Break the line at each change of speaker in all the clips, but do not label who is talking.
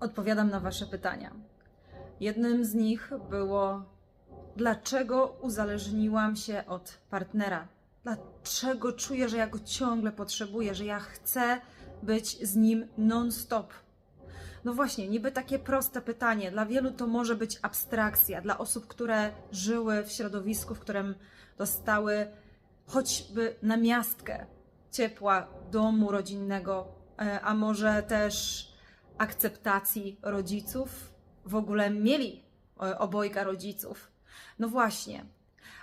odpowiadam na Wasze pytania. Jednym z nich było, dlaczego uzależniłam się od partnera? Dlaczego czuję, że ja go ciągle potrzebuję, że ja chcę być z nim non-stop? No właśnie, niby takie proste pytanie. Dla wielu to może być abstrakcja. Dla osób, które żyły w środowisku, w którym dostały choćby namiastkę ciepła domu rodzinnego, e, a może też akceptacji rodziców, w ogóle mieli e, obojga rodziców. No właśnie,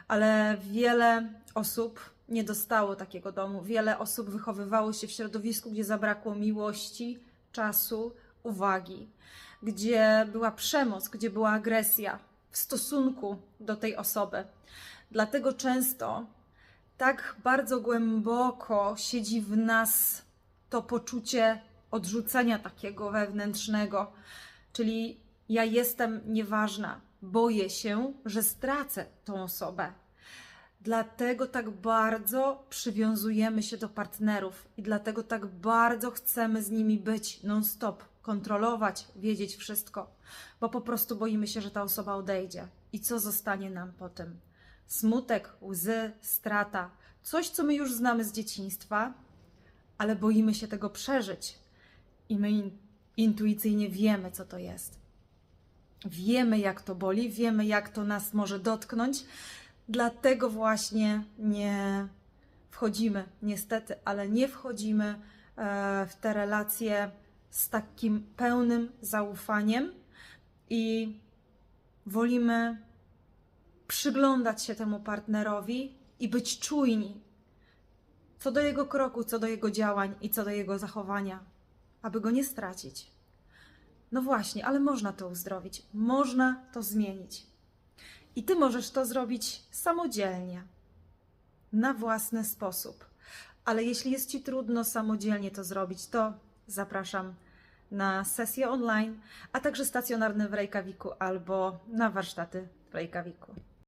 ale wiele osób nie dostało takiego domu. Wiele osób wychowywało się w środowisku, gdzie zabrakło miłości, czasu, uwagi, gdzie była przemoc, gdzie była agresja w stosunku do tej osoby. Dlatego często tak bardzo głęboko siedzi w nas to poczucie odrzucenia takiego wewnętrznego, czyli ja jestem nieważna, boję się, że stracę tą osobę. Dlatego tak bardzo przywiązujemy się do partnerów i dlatego tak bardzo chcemy z nimi być non-stop, kontrolować, wiedzieć wszystko, bo po prostu boimy się, że ta osoba odejdzie. I co zostanie nam po tym? Smutek, łzy, strata, coś, co my już znamy z dzieciństwa, ale boimy się tego przeżyć. I my in- intuicyjnie wiemy, co to jest. Wiemy, jak to boli, wiemy, jak to nas może dotknąć, dlatego właśnie nie wchodzimy, niestety, ale nie wchodzimy e, w te relacje z takim pełnym zaufaniem i wolimy przyglądać się temu partnerowi i być czujni co do jego kroku, co do jego działań i co do jego zachowania, aby go nie stracić. No właśnie, ale można to uzdrowić, można to zmienić. I ty możesz to zrobić samodzielnie, na własny sposób. Ale jeśli jest ci trudno samodzielnie to zrobić, to zapraszam na sesję online, a także stacjonarne w Reykjaviku albo na warsztaty w Reykjaviku.